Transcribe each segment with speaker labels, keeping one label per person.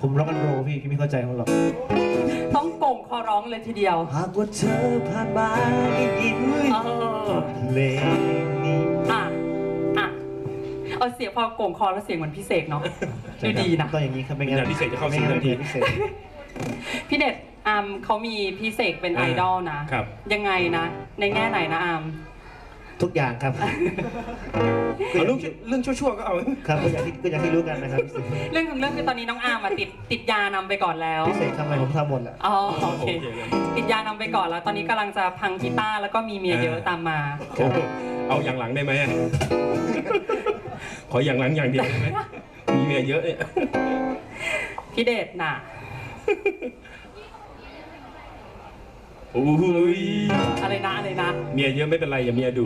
Speaker 1: ผมร็อกแอนด์โรลพี่พี่ไม่เข้าใจผมหรอก
Speaker 2: ต้องโก่งคอร้องเลยทีเดียว
Speaker 1: หากว่าเธอผ่านมาได้ยิน
Speaker 2: เออ
Speaker 1: เพลงนี้
Speaker 2: อะอะเอาเสียงพอโก่งคอแล้วเสียงเหมือนพี่เสกเนาะดูดีนะ
Speaker 1: ต้องอย่างนี้ครับไม่
Speaker 3: เป็น
Speaker 1: งั้น
Speaker 3: อย่างพิเศษจะเข้าสิงทันที
Speaker 1: ไม่งั้นพิเศษ
Speaker 2: พี่เด็ดอามเขามีพี่เสกเป็นไอ
Speaker 3: อ่า
Speaker 2: ดอลนะ
Speaker 3: ครับ
Speaker 2: ยังไงนะ ในแง่ไหนนะอาม
Speaker 1: ทุกอย่างครับ
Speaker 3: เอาเรื่องเรื่องชั่วๆก็เอา
Speaker 1: ครับก็อย่างที่ก็อย่างที่รู้กันนะครับ
Speaker 2: เรื่องของเรื่องคือตอนนี้น้องอามอะติดติดยานำไปก่อนแล้ว
Speaker 1: พิเศษทำอะไรผมทำหมดแหละ
Speaker 2: อ๋อโอเค
Speaker 3: โอเคเลย
Speaker 2: ติดยานำไปก่อนแล้ว ตอนนี้กำลังจะพังกีตาร์แล้วก็มีเมียเยอะตามมา
Speaker 3: โอ้โหเอาอย่างหลังได้ไหมอะขออย่างหลังอย่างเดียวได้ไหมมีเมียเยอะเนี่ย
Speaker 2: พี่เดชน่ะ
Speaker 3: โอ้ย
Speaker 2: อะไรนะอะไรนะ
Speaker 3: เมียเยอะไม่เป็นไรอย่าเมียดุ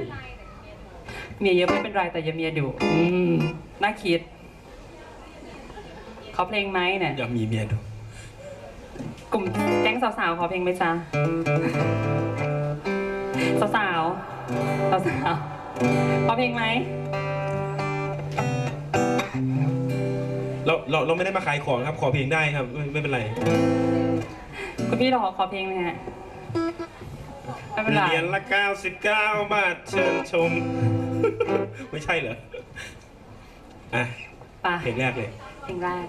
Speaker 2: เมียเยอะไม่เป็นไรแต่อย่าเมียดุอืมน่าคิด ขอเพลงไหมเนี่ย
Speaker 3: อย่ามีเมียดุ
Speaker 2: กลุ่มแก๊งสาวๆขอเพลงไหมจ๊ะสาวๆสาวๆขอเพลงไหม
Speaker 3: เราเราเราไม่ได้มาขายของครับ ขอเพลงได้ครับไม่ไม่เป็นไร
Speaker 2: คุณพี่รอขอเพลงไหมฮะ ไม่เป็นไร
Speaker 3: เรียนละ 99 บาทเชิญชม ไม่ใช่เหรอ อะ
Speaker 2: ไป
Speaker 3: เพลงแรกเลย
Speaker 2: เพลงแรก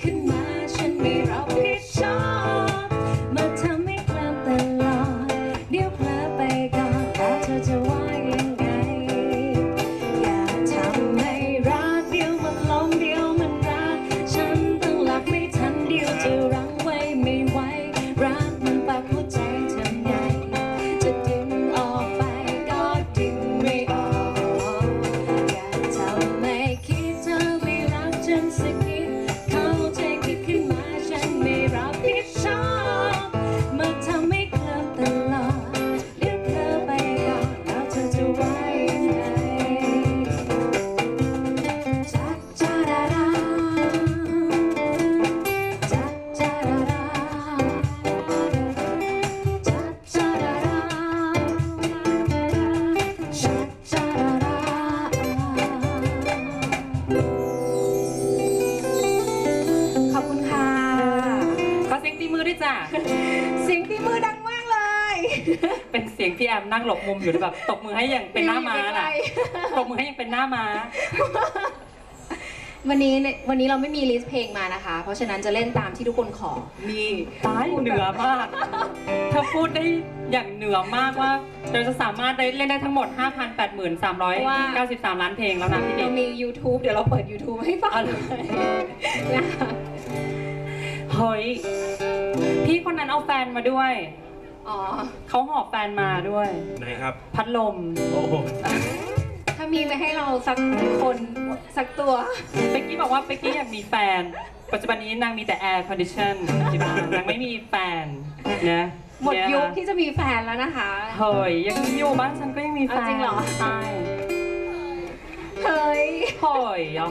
Speaker 4: ใจ นั่งหลบมุมอยู่แบบต
Speaker 5: บมือให้อย่างเป็นหน้าม้า
Speaker 6: อยู่ใก
Speaker 5: น่ะ
Speaker 6: ล้
Speaker 5: ตบมือให้อย่างเป็นหน้าม้า
Speaker 6: วันนี้เนี่ยวันนี้เราไม่มีลิสต์เพลงมานะคะ เพราะฉะนั้นจะเล่นตามที่ทุกคนขอ นี่
Speaker 5: ตายเหนือมากเธอพูดได้อย่างเหนือมากว่าเราจะสามารถได้เล่นได้ทั้งหมด 5,8393 ล้านเพลงแล้วนะพี่
Speaker 6: เรา
Speaker 5: เด็ก
Speaker 6: มี YouTube เดี๋ยวเราเปิด YouTube ให้ฟัง
Speaker 5: เอา
Speaker 6: เล
Speaker 5: เลย
Speaker 6: ยนะคะ
Speaker 5: เฮ้ยพี่คนนั้นเอาแฟนมาด้วย
Speaker 6: อ๋อ
Speaker 5: เขาหอบแฟนมาด้วย
Speaker 3: ไหนครับ
Speaker 5: พัดลม
Speaker 3: โอ้โห
Speaker 6: ถ้ามีมาให้เราสักคนสักตัว
Speaker 5: เป๊กกี้บอกว่าเป๊กกี้อยากมีแฟน ปัจจุบันนี้นางมีแต่แอร์คอนดิชันที่บ้านนางไม่มีแฟนนะ
Speaker 6: หมดยุค
Speaker 5: เนี่ย
Speaker 6: ที่จะมีแฟนแล้วนะคะ
Speaker 5: เฮ้ยยังอยู่บ้านฉันก็ยังมีแฟน
Speaker 6: เอาจริงเหรอ
Speaker 5: ใช่
Speaker 6: เฮ้ย
Speaker 5: เฮ้ยอะ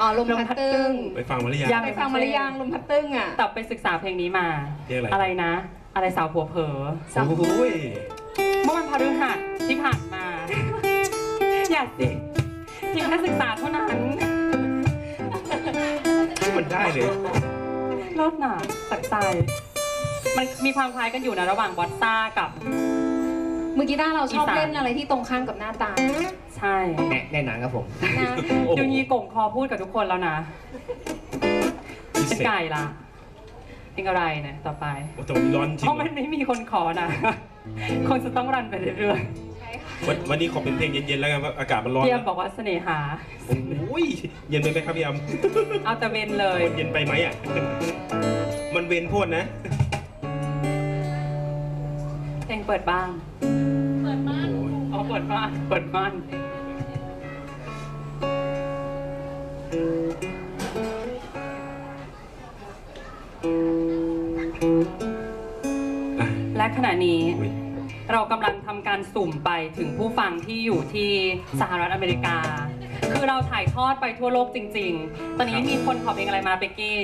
Speaker 6: อ๋อลมพัดตึ้ง
Speaker 3: ไปฟังมาหรือยัง
Speaker 5: ยัง
Speaker 6: ไปฟังมาหรือยังลมพัดตึ้งอะ
Speaker 5: แต่ไปศึกษาเพลงนี้มา
Speaker 3: เพลงอะไร
Speaker 5: อะไรนะ อะไรสาวหัวเผลอ
Speaker 3: โอ้ย
Speaker 5: เมื่อวันพฤหัสที่ผ่านมา อยากสิเพียงแค่ศึกษาเท่านั้น
Speaker 3: มันได้เลย
Speaker 5: รอดหนาสักใจมันมีความคล้ายกันอยู่นะระหว่างบอสซ่ากับ
Speaker 6: เมื่อกี้ด้าเราชอบ
Speaker 5: อีสาน
Speaker 6: เล่นอะไรที่ตรงข้ามกับหน้าตา
Speaker 5: ใช่
Speaker 1: แน่แน่หนังครับผม
Speaker 6: นะ
Speaker 3: โอ้โห
Speaker 5: เดี๋ยวนี้โก่งคอพูดกับทุกคนแล้วนะ
Speaker 3: พิ
Speaker 5: เป็น
Speaker 3: เศษ
Speaker 5: ไก่ละเป็นอะไรเนี่ยต่อไป
Speaker 3: โอ้แต่วันนี้ร้อนจริ
Speaker 5: เพ
Speaker 3: ง
Speaker 5: ราะมันไม่มีคนขอนะคงจะต้องรันไปเรื่อย
Speaker 6: ใช่ค่ะ
Speaker 3: วันวันนี้ขอเป็นเพลงเย็นๆแล้วกันเพราะอากาศมันร้
Speaker 5: ๆ
Speaker 3: อน
Speaker 5: เทียมบอกว่าเสน่หา
Speaker 3: โอ้ยเย็นไปไหมครับพี่ยำ
Speaker 5: เอาแต่เวนเลย
Speaker 3: เย็นไปไหมอะ มันเวนโพดนะ
Speaker 5: เพลงเปิดบ้าง
Speaker 3: โอ้ย
Speaker 5: เอาเปิดบ้านเปิดบ้านและขณะนี้เรากำลังทำการสุ่มไปถึงผู้ฟังที่อยู่ที่สหรัฐอเมริกา คือเราถ่ายทอดไปทั่วโลกจริง ๆ ตอนนี้มีคนขอเพลงอะไรมาเบกกี้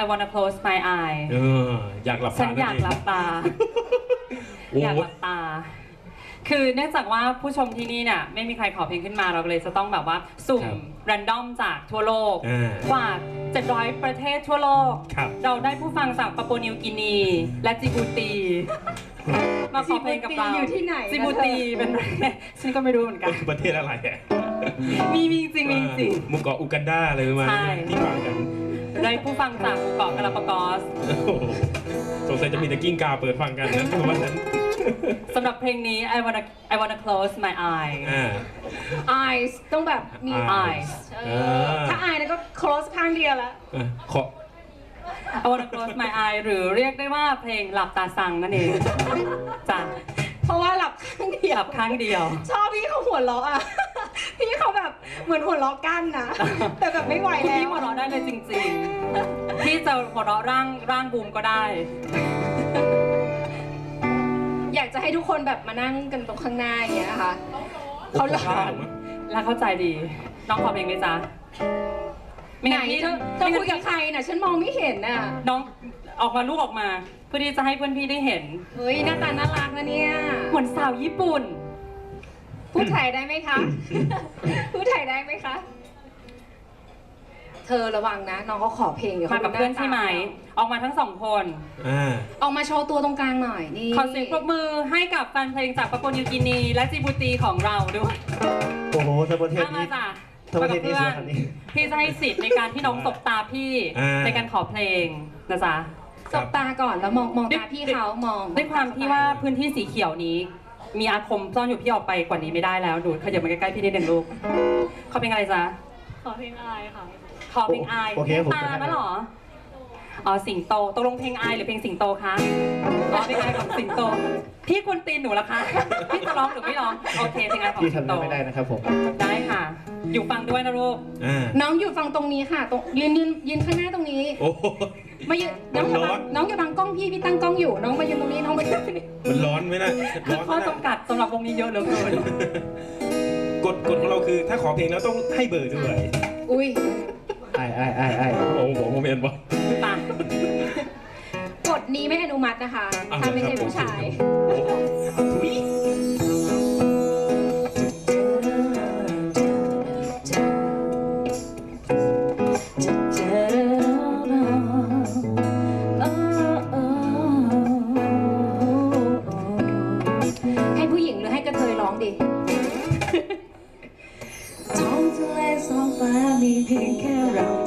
Speaker 5: I wanna close my eye
Speaker 3: เอออยากหลับ
Speaker 5: ฉั
Speaker 3: ตาน
Speaker 5: อยากหลับตา
Speaker 3: โอ้
Speaker 5: อยาก
Speaker 3: ย
Speaker 5: หลับตา คือเนื่องจากว่าผู้ชมที่นี่เนี่ยไม่มีใครขอเพลงขึ้นมาเราเลยจะต้องแบบว่าสุ่ม
Speaker 3: ครับ
Speaker 5: แรนดอมจากทั่วโลก
Speaker 3: อ่า ก
Speaker 5: ว่า 700 ประเทศทั่วโลก
Speaker 3: ครับ
Speaker 5: เราได้ผู้ฟังจากปาปัวนิวกินี และจิบูตี มาขอเพลงกับเรา
Speaker 6: จิบูตีอยู่ที่ไหนนะ
Speaker 5: จิบูตีเป็นประเทศฉันก็ไม่รู้เหมือนกัน
Speaker 3: ประเทศอะไรอะ
Speaker 5: มีมีจริงมีจริง
Speaker 3: หมุกเกาะอูกันดาอะไรประมาณ
Speaker 5: ใช่
Speaker 3: นี้ที่ฟังกัน
Speaker 5: ได้ผู้ฟังจากหมู่เกาะกาลาปากอส
Speaker 3: โอ้โหสงสัยจะมีแต่กิ้งกาเปิดฟังกันนะวันนั้น
Speaker 5: สำหรับเพลงนี้ I wanna I wanna close my eye
Speaker 3: อ่า
Speaker 6: eyes ต้องแบบมี
Speaker 5: eyes
Speaker 6: เออถ้า eye แล้วก็ close ข้างเดียวละ
Speaker 3: อะขอ
Speaker 5: I wanna close my eye หรือเรียกได้ว่าเพลงหลับตาสังนั่นเองจ้ะ
Speaker 6: เพราะว่าหลับข้างเดี
Speaker 5: ห
Speaker 6: ยว
Speaker 5: ลับข้างเดียว
Speaker 6: ชอบพี่เขาหัวเราะอะ พี่เขาแบบเหมือนหัวเราะกั้นนะ แต่แบบไม่ไหว
Speaker 5: คุณ
Speaker 6: แล้ว
Speaker 5: พี่หัวเราะได้เลยจริงๆ พี่จะหัวเราะร่างร่างบูมก็ได้
Speaker 6: อยากจะให้ทุกคนแบบมานั่งกันตรงข้างหน้าอย่างเงี้ยนะคะเขาร้อ
Speaker 5: ร้อนนแล้วเข้าใจดี น้องขอเพลงไหมจ๊ะไม่
Speaker 6: ไหน
Speaker 5: งั้นพี่
Speaker 6: เธอเธอคุยกับใครน่ะ ฉันมองไม่เห็นน่ะ
Speaker 5: น้องออกมาลูกออกมา เพื่อที่จะให้เพื่อนพี่ได้เห็น
Speaker 6: เฮ้ยหน้าตาน่ารักนะเนี่ย
Speaker 5: เหมือนสาวญี่ปุ่น
Speaker 6: พูดไทยได้ไหมคะ พูดไทยได้ไหมคะ เธอระวังนะ น้องเขาขอเพลงเดี๋ยว
Speaker 5: มา
Speaker 6: เขา
Speaker 5: กับ
Speaker 6: ดู
Speaker 5: เพื่อนา
Speaker 6: ตา
Speaker 5: ใช่ไหม ออกมาทั้งสองคน
Speaker 3: อ่า
Speaker 6: ออกมาโชว์ตัวตรงกลางหน่อยนี่
Speaker 5: ขอเสียงปรบมือให้กับแฟนเพลงจากปาปัวนิวกินี และจิบูตีของเราด้วย
Speaker 1: โอ้โหถ้าประเทศ
Speaker 5: ถ้ามา
Speaker 1: นี้
Speaker 5: จ้ะ
Speaker 1: ทั้งประเทศนี้
Speaker 5: มากับ
Speaker 1: สวยขนาด
Speaker 5: เพื่
Speaker 1: นี้
Speaker 5: อนพี่จะให้สิทธิ์ในการที่น้องตบตาพี่
Speaker 3: อ่า
Speaker 5: ในการขอเพลงนะจ๊ะ
Speaker 6: สบตาก่อนแล้วมองมองตาพี่เขามอง
Speaker 5: ด้วยความที่ว่าพื้นที่สีเขียวนี้ มีอาคมซ่อนอยู่พี่ออกไปกว่านี้ไม่ได้แล้วดูขยับมาใกล้ๆพี่นิดนึงลูกเขาเป็นอะไรจ๊ะ
Speaker 7: ขอเพลงอายค่ะ
Speaker 5: ขอเพลงอาย
Speaker 1: โอเคผม
Speaker 5: ตา
Speaker 1: จะให้
Speaker 5: มะเหรออ๋อสิงโตตกลงเพลงอายหรือเพลงสิงโตคะอ๋อเพลงอายของสิงโต พี่กวนตีนหนูละคะพี่จะร้องหรือไม่ร้องโอเคเพลงอายของ
Speaker 1: พี่
Speaker 5: สิง
Speaker 1: ทำ
Speaker 5: โต
Speaker 1: ได้ไม่ได้นะครับผม
Speaker 5: ได้ค่ะ อยู่ฟังด้วยนะลูก
Speaker 3: อ่า
Speaker 6: น้องอยู่ฝั่งตรงนี้ค่ะตรงยืนยืนยืนข้างหน้าตรงนี้
Speaker 3: โอ้โห
Speaker 6: มายืนน้องอย่า
Speaker 3: ร้
Speaker 6: บั
Speaker 3: องน
Speaker 6: น้องอย่าบังกล้องพี่พี่ตั้งกล้องอยู่ น้องมายืนตรงนี้น้องมายืน
Speaker 3: ไหมนะ
Speaker 5: คือ
Speaker 3: ร้อนไห
Speaker 5: ข้อ
Speaker 3: มนะ
Speaker 5: จำกัดสำหรับวงนี้เยอะเหลือเกิน
Speaker 3: กฎกฎของเราคือถ้าขอเพลงแล้วต้องให้เบอร์ด้วย
Speaker 6: อุ้ย
Speaker 1: ไอ้ไอ้ไอ้ไอ้
Speaker 3: โอ้โหผมเห็นบ่
Speaker 5: ไป
Speaker 6: กฎนี้ไม่อนุมัตินะคะ
Speaker 3: อ้าว
Speaker 6: ถ้าไม่ใช่
Speaker 3: ครับ
Speaker 6: ผู้ชาย
Speaker 3: โอ้โหทุย
Speaker 2: we pick around.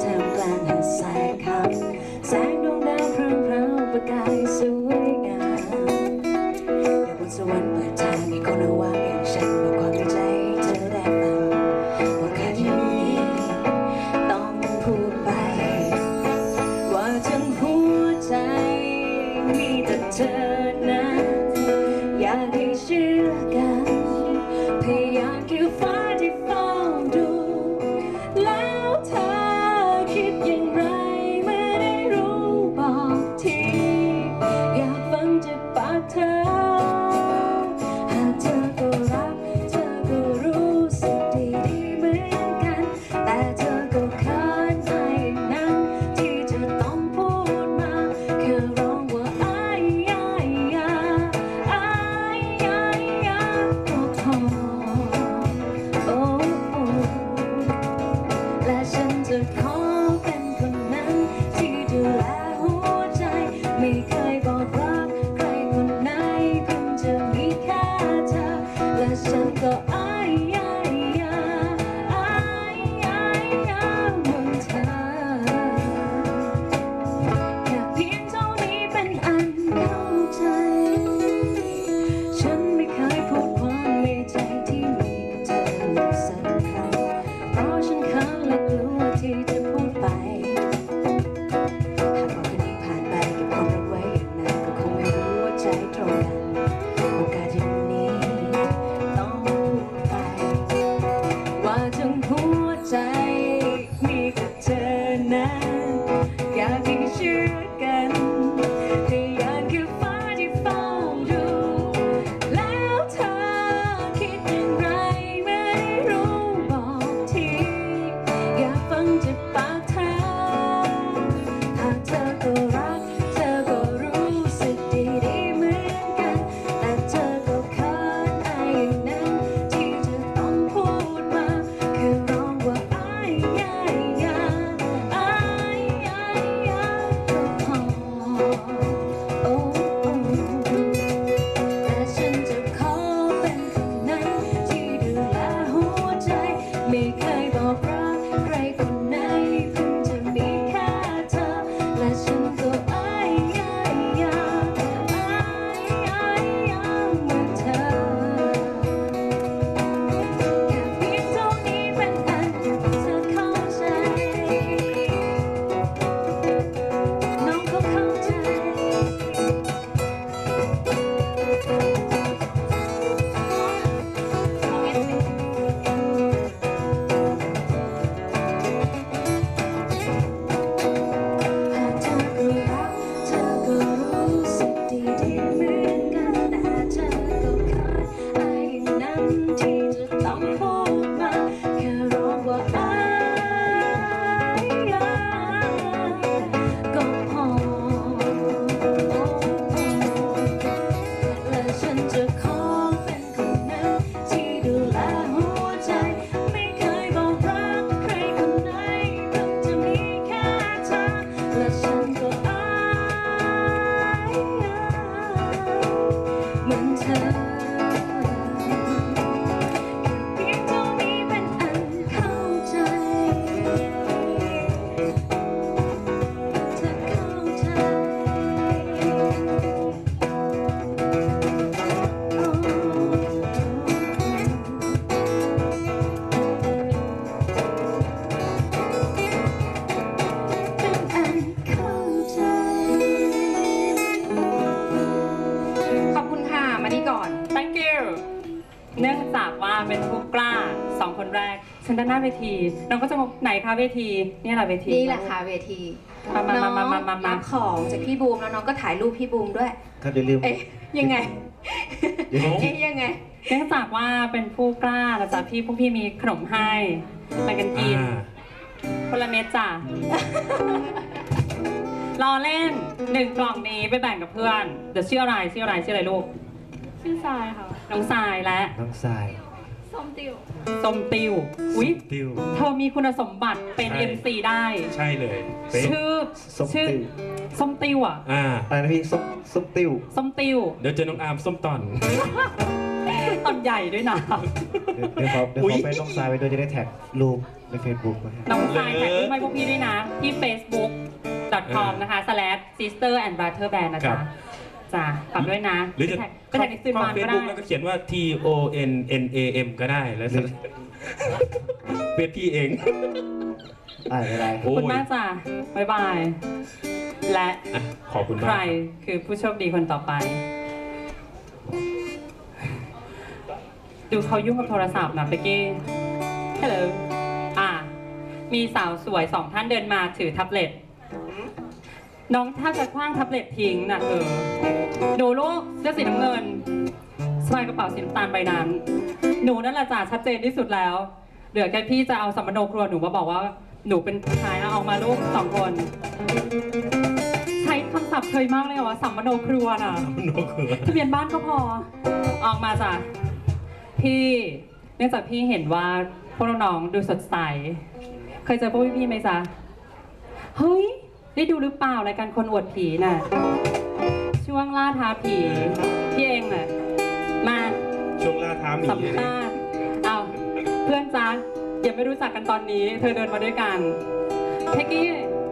Speaker 2: อบรักใครคนไหน เวทีเราก็จะบอกไหนคะเวทีนี่แห
Speaker 5: ละเวทีนี่แหละ
Speaker 6: ค่ะเวที
Speaker 5: มามามามามามา
Speaker 6: ของจากพี่บูมแล้วน้องก็ถ่ายรูปพี่บูมด้วย
Speaker 1: ครับอย่าลืม
Speaker 6: เอ๊ยยังไงเอ๊ยยังไง
Speaker 5: เนื่องจากว่าเป็นผู้กล้านะจาะพี่พวกพี่มีขนมให้มากันกินคนละเม็ดจ้ะรอเล่นหนึ่งกล่องนี้ไปแบ่งกับเพื่อน เดี๋ยวชื่ออะไรชื่ออะไรชื่ออะไรลูก
Speaker 8: ชื่อทรายค่ะ
Speaker 5: น้องทรายและ
Speaker 1: น้องทราย
Speaker 8: ส้มติว
Speaker 5: ส้มติวอุ๊ยเธอมีคุณสมบัติเป็น
Speaker 3: ใช่
Speaker 5: MC ได้
Speaker 3: ใช่เลย
Speaker 5: ชื่อชื่อส้มติวอะ
Speaker 3: อ่า
Speaker 1: แต่นะพี่ส้มส้มติว
Speaker 5: ส้มติว
Speaker 3: เดี๋ยวเจอน้องอาร์มส้มตอน
Speaker 5: ตอนใหญ่ด้วยนะ
Speaker 1: เดี๋ยวเขาเดี๋ยว
Speaker 3: อุ๊
Speaker 1: ย เขาไปน้องทรายไปด้วยจะได้แท็กรูปในเฟซบุ๊กเนะ
Speaker 5: ฮะน้องชายแท็กรูปให้พวกพี่ด้วยนะ ที่ facebook.com นะคะ slash sister and brother band นะ
Speaker 3: ค
Speaker 5: จ๊ะ จ้าปรับด้วยนะ
Speaker 3: หรือจะ
Speaker 5: ไปถ่ายในซี
Speaker 3: ม
Speaker 5: บ
Speaker 3: อล
Speaker 5: ก็ได้
Speaker 3: บุ๊กแล้วก็เขียนว่า T O N N A M ก็ได้แล้วจะเป็นพี่เอง
Speaker 1: อะไรอะไร
Speaker 5: ขอบคุณมากจ้าบ๊ายบาย และ
Speaker 3: ขอบคุณ
Speaker 5: ใค
Speaker 3: มารก
Speaker 5: คือผู้โชคดีคนต่อไป ดูเขายุ่งกับโทรศัพท์นะเป๊กกี้ฮัลโหลอะมีสาวสวยสองท่านเดินมาถือแท็บเล็ต น้องแทบจะคว้างแท็บเล็ตทิ้งนะเธอดูลูกเสื้อสีน้ำเงินสะพายกระเป๋าสีน้ำตาลใบนั้น หนูนั่นแหละจ่าชัดเจนที่สุดแล้ว เหลือแค่พี่จะเอาสัมมโนครัวหนูมาบอกว่า หนูเป็นผู้ชายเอาออกมาลูกสองคน ใช้คำศัพท์เคยมากเลยเหรอว่าสัมมโนครัวน่ะ
Speaker 3: โนเขือ
Speaker 5: ทะเบียนบ้านก็พอ ออกมาจ้ะพี่เนื่องจากพี่เห็นว่าพวกน้องๆดูสดใส เคยเจอพวกพี่ๆไหมจ๊ะ เฮ้ย ได้ดูหรือเปล่ารายการคนอวดผีน่ะ ช่วงล่าท้าผี พี่เองน่ะมา
Speaker 3: ช่วงล่าท้าหมี
Speaker 5: สัมภาษณ์เอาเพื่อนจ๊ะยังไม่รู้จักกันตอนนี้ เธอเดินมาด้วยกันเทกกี้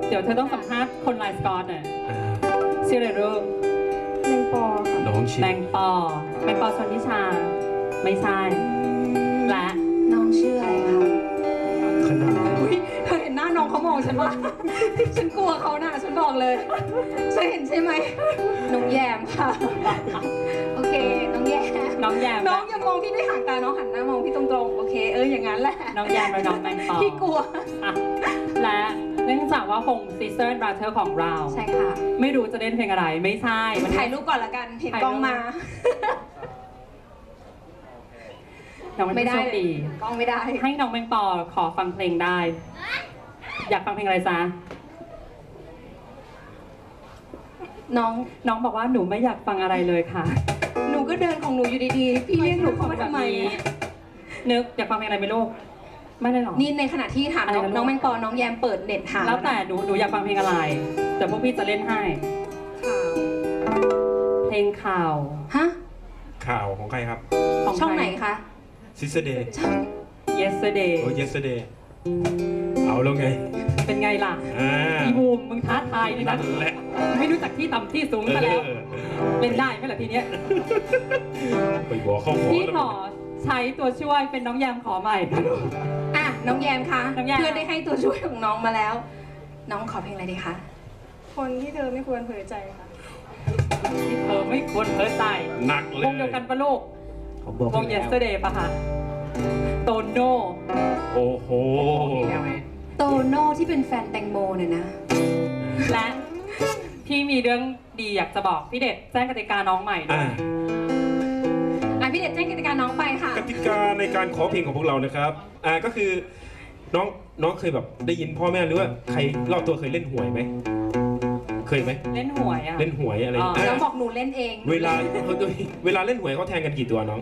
Speaker 5: เดี๋ยวเธอต้องสัมภาษณ์คนไลน์สกอตน่ะ
Speaker 3: อ่า
Speaker 5: ชื่ออะไรลูก
Speaker 8: แมงปอค่ะ
Speaker 3: น้องชิ
Speaker 5: แมงปอแมงปอชนทิชา ไม่ใช่
Speaker 1: ขา
Speaker 6: มองฉันปะฉันกลัวเขานะฉันบอกเลยฉันเห็นใช่ไหมน้องแยมค่ะ โอเค น้องแยม
Speaker 5: น้องแยม
Speaker 6: น้องอย่ามองพี่ด้วยหางตาน้องหันหน้ามองพี่ตรงๆโอเค เอออย่างนั้นแหละ
Speaker 5: น้องแยมและน้องแมงปอ
Speaker 6: พี่กลัว
Speaker 5: อะและเนื่องจากว่าคง Sister and Brother ของเรา
Speaker 6: ใช่ค่ะ
Speaker 5: ไม่รู้จะเล่นเพลงอะไรไม่ใช่
Speaker 6: มันถ่ายรูปก่อนละกันเห็น
Speaker 5: ถ่าย
Speaker 6: ก
Speaker 5: รูป
Speaker 6: ล้องมา
Speaker 5: น้องเป็น
Speaker 6: ไม่
Speaker 5: ผู้
Speaker 6: ได้
Speaker 5: โชค
Speaker 6: เลย
Speaker 5: ดี
Speaker 6: กล้องไม่ได้
Speaker 5: ให้น้องแมงปอขอฟังเพลงได้ อยากฟังเพลงอะไรจ๊ะ
Speaker 6: น้อง
Speaker 5: น้องบอกว่าหนูไม่อยากฟังอะไรเลยค่ะ
Speaker 6: หนูก็เดินของหนูอยู่ดีๆ พี่เรียกหนูเข้ามาทำไม
Speaker 5: นึกอยากฟังเพลงอะไรไหมลูกไม่ได้หรอ
Speaker 6: นี่ในขณะที่ถามน้อง
Speaker 5: อะไรนะ
Speaker 6: น้องแมงปอน้องแยมเปิดเน็ตหา
Speaker 5: แล้วแต่หนูหนูอยากฟังเพลงอะไร แต่พวกพี่จะเล่นให้
Speaker 6: ข่าว
Speaker 5: เพลงข่าว
Speaker 6: ฮะ
Speaker 3: ข่าวของใครครับ
Speaker 5: ของ
Speaker 6: ช่อง
Speaker 5: ใคร
Speaker 6: ไหนคะ
Speaker 3: Sister
Speaker 5: yesterday
Speaker 3: โอ้ yesterday เอา แล้วไง
Speaker 5: เป็นไงล่ะ
Speaker 3: อ่า
Speaker 5: อีบูมมึงท้าทายเลย
Speaker 3: นั่
Speaker 5: นะ
Speaker 3: นแหละ
Speaker 5: ไม่รู้จักที่ต่ำที่สูงซะแล้ว
Speaker 3: เออ
Speaker 5: เล่นได้ไหมล่ะทีเนี้ย
Speaker 3: ไปบอกเข้าหมอ
Speaker 5: พี่
Speaker 3: แล้ว
Speaker 5: ขอใช้ตัวช่วยเป็นน้องแยมขอใหม่ค่ะ
Speaker 6: อะน้องแยมคะ
Speaker 5: น้องแยม
Speaker 6: เพื่อนได้ให้ตัวช่วยของน้องมาแล้ว น้องขอเพลงอะไรดีคะ
Speaker 8: คนที่เธอไม่ควรเผยใจค่ะ
Speaker 5: ที่เธอไม่ควรเพ้อใจ
Speaker 3: หนักเลยว
Speaker 5: งเดียวกันปะลูก
Speaker 1: เขาบอก
Speaker 5: วง
Speaker 1: ไปแล้ว
Speaker 5: yesterday ปะคะโตโน่
Speaker 3: โอ้โห
Speaker 6: โตโน่ที่เป็นแฟนแตงโมเนี่ยนะ
Speaker 5: และพี่มีเรื่องดีอยากจะบอกพี่เด็ดแจ้งกติกาน้องใหม่ด้ว
Speaker 3: อ่า
Speaker 5: ย
Speaker 6: อะพี่เด็ดแจ้งกติกาน้องไปค่ะ
Speaker 3: กติกาในการขอเพลงของพวกเรานะครับอ่าก็คือน้องน้องเคยแบบได้ยินพ่อแม่หรือว่าใครรอบตัวเคยเล่นหวยไหมเคยไหม
Speaker 5: เล่นหวยอะ
Speaker 3: เล่นหวยอะไร
Speaker 5: อ๋อ
Speaker 3: อ่า
Speaker 6: น้องบอกหนูเล่นเอง
Speaker 3: เวลาเวลาเล่นหวยเขาแทงกันกี่ตัวน้อง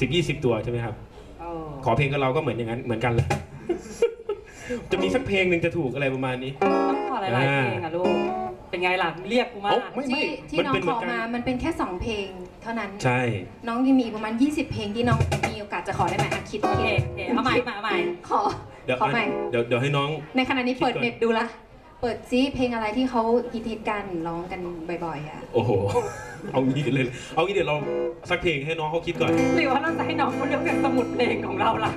Speaker 3: สิบยี่สิบตัวใช่ไหมครับ
Speaker 5: เออ
Speaker 3: ขอเพลงกับเราก็เหมือนอย่างนั้นเหมือนกันเลย จะมีสักเพลงหนึ่งจะถูกอะไรประมาณนี้
Speaker 5: ต้องขอหลายๆเพลงอะลูก เป็นไงล่ะเรียกกูมา
Speaker 3: เอ้าไม่ไม่
Speaker 6: ที่ที่
Speaker 3: มัน
Speaker 6: น้อง
Speaker 3: เป็นเห
Speaker 6: ข
Speaker 3: มือ
Speaker 6: อน
Speaker 3: กัน
Speaker 6: มามันเป็นแค่สองเพลงเท่านั้น
Speaker 3: ใช่
Speaker 6: น้องยังมีอีกประมาณ 20 เพลงที่น้องมีโอกาสจะขอได้ไหมอะคิด
Speaker 5: โอเค
Speaker 6: คิด
Speaker 5: โอเคเอาใหม่เอาใหม่เอาใหม่
Speaker 6: ขอ
Speaker 3: เดี๋ยว
Speaker 6: ขอใหม่
Speaker 3: เดี๋ยวเดี๋ยวให้น้อง
Speaker 6: ในขณะนี้เปิด
Speaker 3: คิดก่อน
Speaker 6: เน็ตดูละ เปิดซิเพลงอะไรที่เขาฮิตฮิตๆกันร้องกันบ่อย ๆอะ
Speaker 3: โอ้โห เอางี้กันเลย เอางี้เดี๋ยวเราสักเพลงให้น้องเขาคิดก่อน
Speaker 5: หรือว่าเราจะให้น้องเขาเลือกจากสมุดเพลงของเราล่ะ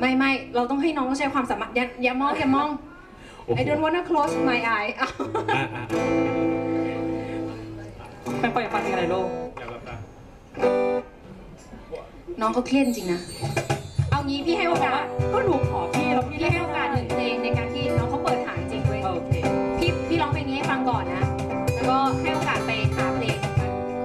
Speaker 6: ไม่ไม่เราต้องให้น้องใช้ความสามารถอย่ามองอย่ามอง
Speaker 3: โอ้โห
Speaker 6: I don't wanna close my eye เอา
Speaker 3: อะอะ
Speaker 5: อ่อยอยากฟังเพลงอะไรลูก
Speaker 6: น้องเขาเครียดจริงนะ เอางี้พี่ให้โอกาส
Speaker 5: ก็หนูขอพี่แล้วพี่
Speaker 6: ให้โอกาสหนึ่งเพลงในการที่น้องเขาเปิดฐานจริงเว้ยพี่พี่ร้องเพลงนี้ให้ฟังก่อนนะ แล้วก็ให้โอกาสไปหา